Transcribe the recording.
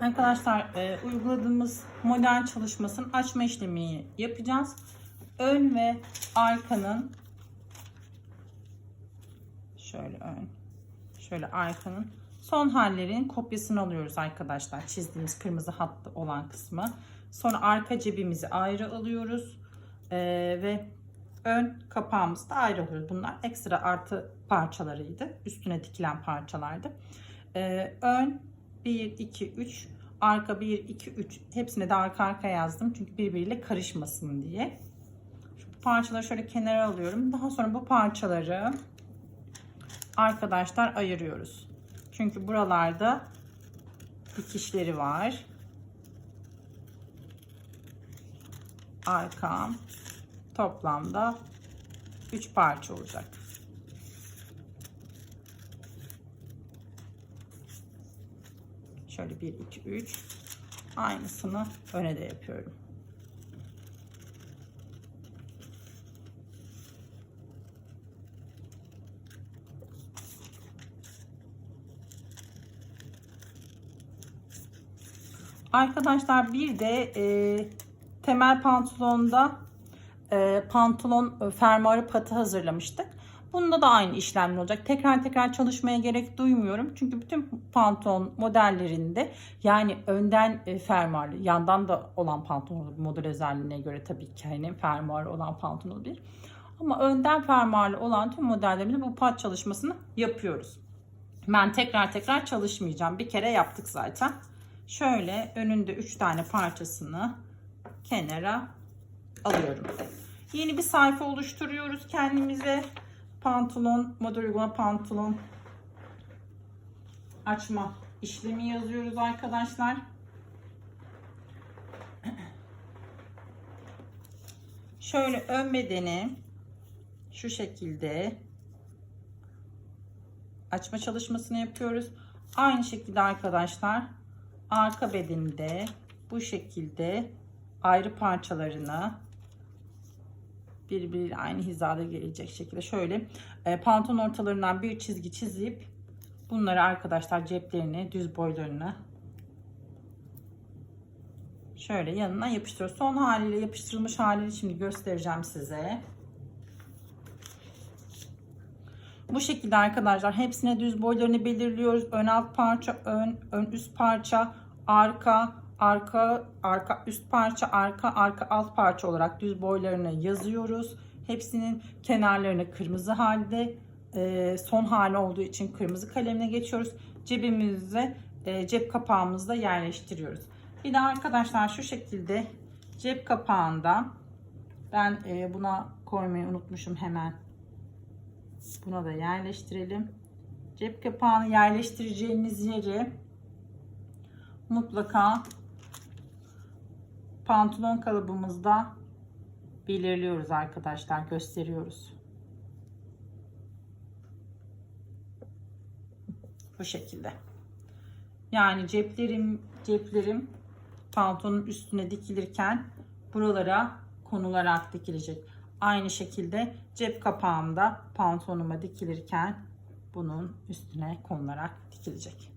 Arkadaşlar e, uyguladığımız model çalışmasının açma işlemini yapacağız. Ön ve arkanın şöyle ön şöyle arkanın son hallerin kopyasını alıyoruz arkadaşlar. Çizdiğimiz kırmızı hattı olan kısmı. Sonra arka cebimizi ayrı alıyoruz. E, ve ön kapağımızı da ayrı alıyoruz. Bunlar ekstra artı parçalarıydı. Üstüne dikilen parçalardı. E, ön 1, 2, 3 arka 1, 2, 3 hepsine de arka arka yazdım. Çünkü birbiriyle karışmasın diye. Şu parçaları şöyle kenara alıyorum. Daha sonra bu parçaları arkadaşlar ayırıyoruz. Çünkü buralarda dikişleri var. Arkam toplamda 3 parça olacak. Şöyle 1, 2, 3. Aynısını öne de yapıyorum. Arkadaşlar bir de e, temel pantolonda e, pantolon e, fermuarı patı hazırlamıştık. Bunda da aynı işlemler olacak. Tekrar tekrar çalışmaya gerek duymuyorum. Çünkü bütün pantolon modellerinde yani önden e, fermuarlı, yandan da olan pantolon olur. Model özelliğine göre tabii ki hani fermuarlı olan pantolon olabilir. Ama önden fermuarlı olan tüm modellerimizde bu pat çalışmasını yapıyoruz. Ben tekrar tekrar çalışmayacağım. Bir kere yaptık zaten. Şöyle önünde 3 tane parçasını kenara alıyorum. Yeni bir sayfa oluşturuyoruz kendimize. Pantolon, model uygulama pantolon açma işlemi yazıyoruz arkadaşlar. Şöyle ön bedeni şu şekilde açma çalışmasını yapıyoruz. Aynı şekilde arkadaşlar arka bedeninde bu şekilde ayrı parçalarını birbiriyle aynı hizada gelecek şekilde şöyle e, pantolon ortalarından bir çizgi çizip bunları arkadaşlar ceplerini düz boylarını şöyle yanına yapıştırıyoruz. Son haliyle yapıştırılmış halini şimdi göstereceğim size. Bu şekilde arkadaşlar hepsine düz boylarını belirliyoruz. Ön alt parça, ön, ön üst parça, arka, arka, arka üst parça, arka, arka alt parça olarak düz boylarını yazıyoruz. Hepsinin kenarlarını kırmızı halde, e, son hali olduğu için kırmızı kalemle geçiyoruz. Cebimize, e, cep kapağımızda yerleştiriyoruz. Bir de arkadaşlar şu şekilde cep kapağında ben e, buna koymayı unutmuşum hemen. Buna da yerleştirelim. Cep kapağını yerleştireceğiniz yeri mutlaka pantolon kalıbımızda belirliyoruz arkadaşlar. Gösteriyoruz. Bu şekilde. Yani ceplerim ceplerim pantolonun üstüne dikilirken buralara konularak dikilecek. Aynı şekilde cep kapağımda pantolonuma dikilirken bunun üstüne konularak dikilecek.